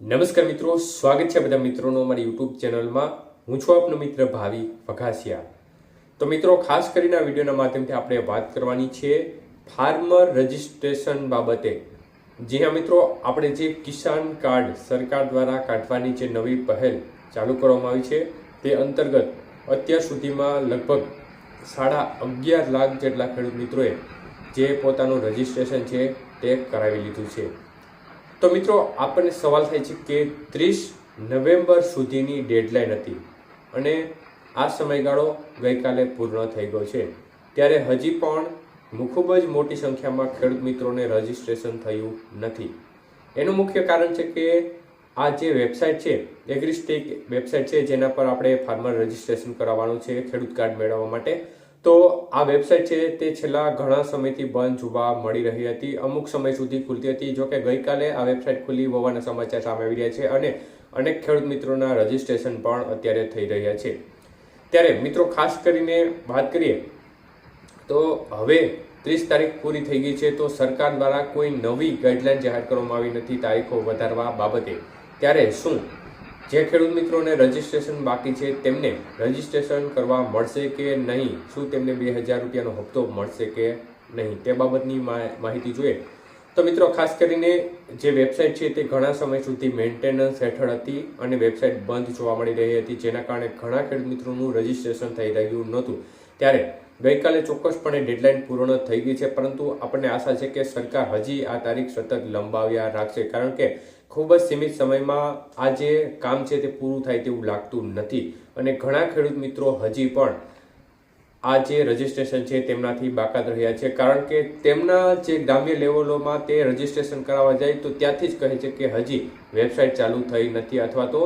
નમસ્કાર મિત્રો, સ્વાગત છે બધા મિત્રોનો અમારી યુટ્યુબ ચેનલમાં. હું છું આપનો મિત્ર ભાવિ વઘાસિયા. તો મિત્રો, ખાસ કરીને આ વિડીયોના માધ્યમથી આપણે વાત કરવાની છે ફાર્મર રજિસ્ટ્રેશન બાબતે. જી હા મિત્રો, આપણે જે કિસાન કાર્ડ સરકાર દ્વારા કાઢવાની જે નવી પહેલ ચાલુ કરવામાં આવી છે, તે અંતર્ગત અત્યાર સુધીમાં લગભગ સાડા અગિયાર લાખ જેટલા ખેડૂત મિત્રોએ જે પોતાનું રજિસ્ટ્રેશન છે તે કરાવી લીધું છે. તો મિત્રો, આપણને સવાલ થાય છે કે ત્રીસ નવેમ્બર સુધીની ડેડલાઇન હતી અને આ સમયગાળો ગઈકાલે પૂર્ણ થઈ ગયો છે. ત્યારે હજી પણ ખૂબ જ મોટી સંખ્યામાં ખેડૂત મિત્રોને રજિસ્ટ્રેશન થયું નથી. એનું મુખ્ય કારણ છે કે આ જે વેબસાઇટ છે, એગ્રીસ્ટેક વેબસાઇટ છે, જેના પર આપણે ફાર્મર રજિસ્ટ્રેશન કરાવવાનું છે, ખેડૂત કાર્ડ મેળવવા માટે. તો આ વેબસાઇટ છે તે છેલ્લા ઘણા સમયથી બંધ જોવા મળી રહી હતી. અમુક સમય સુધી ખુલતી હતી, જો કે ગઈકાલે આ વેબસાઇટ ખુલી હોવાના સમાચાર સામે આવી રહ્યા છે અને અનેક ખેડૂત મિત્રોના રજીસ્ટ્રેશન પણ અત્યારે થઈ રહ્યા છે. ત્યારે મિત્રો, ખાસ કરીને વાત કરીએ તો હવે ત્રીસ તારીખ પૂરી થઈ ગઈ છે તો સરકાર દ્વારા કોઈ નવી ગાઈડલાઇન જાહેર કરવામાં આવી નથી, તારીખો વધારવા બાબતે. ત્યારે શું જે ખેડૂત મિત્રોને રજીસ્ટ્રેશન બાકી છે, તેમને રજિસ્ટ્રેશન કરવા મળશે કે નહીં? શું તેમને બે હજાર રૂપિયાનો હપ્તો મળશે કે નહીં? તે બાબતની માહિતી જોઈએ. તો મિત્રો, ખાસ કરીને જે વેબસાઇટ છે, તે ઘણા સમય સુધી મેન્ટેનન્સ હેઠળ હતી અને વેબસાઇટ બંધ જોવા મળી રહી હતી, જેના કારણે ઘણા ખેડૂત મિત્રોનું રજીસ્ટ્રેશન થઈ રહ્યું નહોતું. ત્યારે ગઈકાલે ચોક્કસપણે ડેડલાઇન પૂર્ણ થઈ ગઈ છે, પરંતુ આપણને આશા છે કે સરકાર હજી આ તારીખ સતત લંબાવ્યા રાખશે, કારણ કે ખૂબ જ સીમિત સમયમાં આ જે કામ છે તે પૂરું થાય તેવું લાગતું નથી. અને ઘણા ખેડૂત મિત્રો હજી પણ આ જે રજિસ્ટ્રેશન છે તેમનાથી બાકાત રહ્યા છે. કારણ કે તેમના જે ગ્રામ્ય લેવલોમાં તે રજિસ્ટ્રેશન કરાવવા જાય તો ત્યાંથી જ કહે છે કે હજી વેબસાઇટ ચાલુ થઈ નથી અથવા તો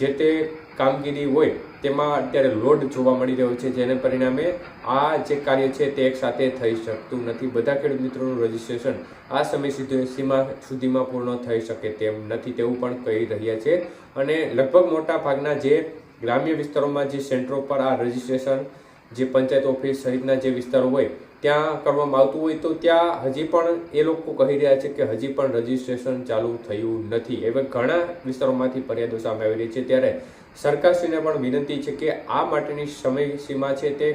જે તે કામગીરી હોય તેમાં અત્યારે લોડ જોવા મળી રહ્યો છે, જેને પરિણામે આ જે કાર્ય છે તે એક સાથે થઈ શકતું નથી. બધા ખેડૂત મિત્રોનું રજીસ્ટ્રેશન આ સમય સુધી સીમા સુધીમાં પૂર્ણ થઈ શકે તેમ નથી તેવું પણ કહી રહ્યા છે. અને લગભગ મોટા ભાગના જે ગ્રામ્ય વિસ્તારોમાં જે સેન્ટરો પર આ રજીસ્ટ્રેશન જે પંચાયત ઓફિસ સહિતના જે વિસ્તારો હોય ત્યાં કરવામાં આવતું હોય તો ત્યાં હજી પણ એ લોકો કહી રહ્યા છે કે હજી પણ રજીસ્ટ્રેશન ચાલુ થયું નથી. એવા ઘણા વિસ્તારોમાંથી ફરિયાદો સામે આવી રહી છે. ત્યારે સરકારશ્રીને પણ વિનંતી છે કે આ માટેની સમયસીમા છે તે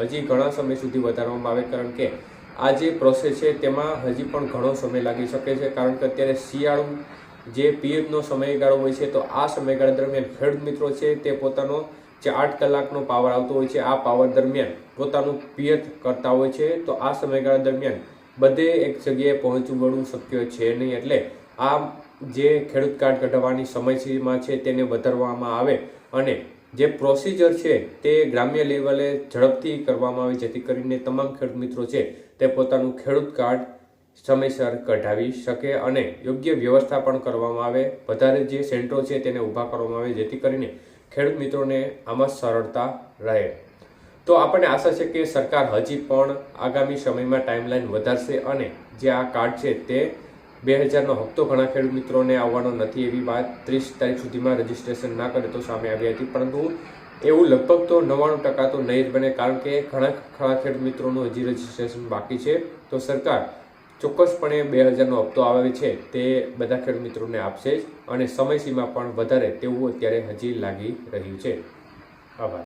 હજી ઘણા સમય સુધી વધારવામાં આવે, કારણ કે આ જે પ્રોસેસ છે તેમાં હજી પણ ઘણો સમય લાગી શકે છે. કારણ કે અત્યારે શિયાળુ જે પિયતનો સમયગાળો હોય છે, તો આ સમયગાળા દરમિયાન ખેડૂત મિત્રો છે તે પોતાનો જે આઠ કલાકનો પાવર આવતો હોય છે, આ પાવર દરમિયાન પોતાનું પિયત કરતા હોય છે, તો આ સમયગાળા દરમિયાન બધે એક જગ્યાએ પહોંચવું વળવું શક્ય છે નહીં. એટલે આ જે ખેડૂત કાર્ડ કઢાવવાની સમયસીમા છે તેને વધારવામાં આવે અને જે પ્રોસિજર છે તે ગ્રામ્ય લેવલે ઝડપથી કરવામાં આવે, જેથી કરીને તમામ ખેડૂત મિત્રો છે તે પોતાનું ખેડૂત કાર્ડ સમયસર કઢાવી શકે અને યોગ્ય વ્યવસ્થા પણ કરવામાં આવે. વધારે જે સેન્ટરો છે તેને ઊભા કરવામાં આવે, જેથી કરીને ખેડૂત મિત્રોને આમાં સરળતા રહે. તો આપણને આશા છે કે સરકાર હજી પણ આગામી સમયમાં ટાઈમલાઈન વધારશે અને જે આ કાર્ડ છે તે બે હજારનો હપ્તો ઘણા ખેડૂત મિત્રોને આવવાનો નથી એવી વાત ત્રીસ તારીખ સુધીમાં રજીસ્ટ્રેશન ના કરે તો સામે આવી હતી. પરંતુ એવું લગભગ તો નવ્વાણું ટકા તો નહીં જ બને, કારણ કે ઘણા ખરા ખેડૂત મિત્રોનું હજી રજીસ્ટ્રેશન બાકી છે. તો સરકાર ચોક્કસપણે બે હજારનો હપ્તો આવે છે તે બધા ખેડૂત મિત્રોને આપશે જ અને સમયસીમા પણ વધારે તેવું અત્યારે હજી લાગી રહ્યું છે. આભાર.